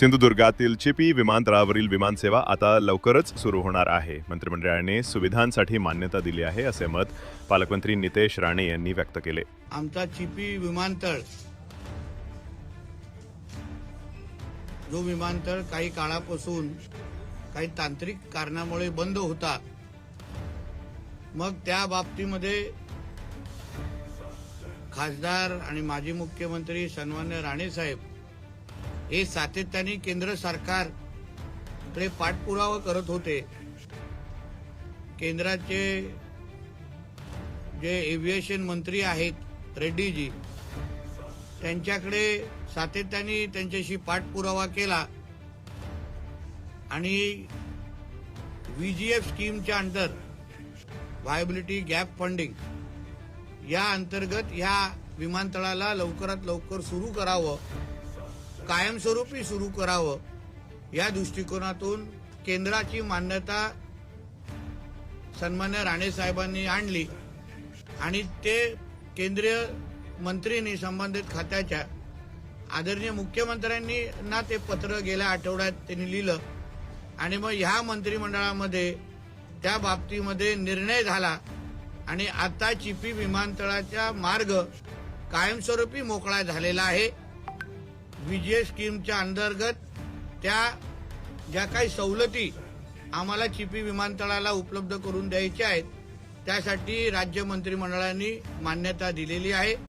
सिंधुदुर्गातील चिपी विमानतळावरील विमानसेवा आता लवकरच सुरू होणार आहे. मंत्रिमंडळाने सुविधांसाठी मान्यता दिली आहे असे मत पालकमंत्री नितेश राणे यांनी व्यक्त केले. आमचा चिपी विमानतळ जो विमानतळ काही काळापासून काही तांत्रिक कारणामुळे बंद होता मग त्या बाबतीमध्ये खासदार आणि माजी मुख्यमंत्री सन्मान्य राणे साहेब हे सातत्याने केंद्र सरकारकडे पाठपुरावा करत होते. केंद्राचे जे एव्हिएशन मंत्री आहेत रेड्डीजी त्यांच्याकडे सातत्याने त्यांच्याशी पाठपुरावा केला. आणि व्हीजीएफ स्कीमच्या अंडर व्हायबिलिटी गॅप फंडिंग या अंतर्गत ह्या विमानतळाला लवकरात लवकर सुरू करावं. कायमस्वरूपी सुरू करावं या दृष्टिकोनातून केंद्राची मान्यता सन्मान्य राणे साहेबांनी आणली आणि ते केंद्रीय मंत्रींनी संबंधित खात्याच्या आदरणीय मुख्यमंत्र्यांनी ना ते पत्र गेल्या आठवड्यात त्यांनी लिहिलं. आणि मग ह्या मंत्रिमंडळामध्ये त्या बाबतीमध्ये निर्णय झाला आणि आता चिपी विमानतळाचा मार्ग कायमस्वरूपी मोकळा झालेला आहे. विजय स्कीमच्या अंतर्गत त्या ज्या काही सवलती आम्हाला चिपी विमानतळाला उपलब्ध करून द्यायच्या आहेत त्यासाठी राज्य मंत्रिमंडळाने मान्यता दिलेली आहे.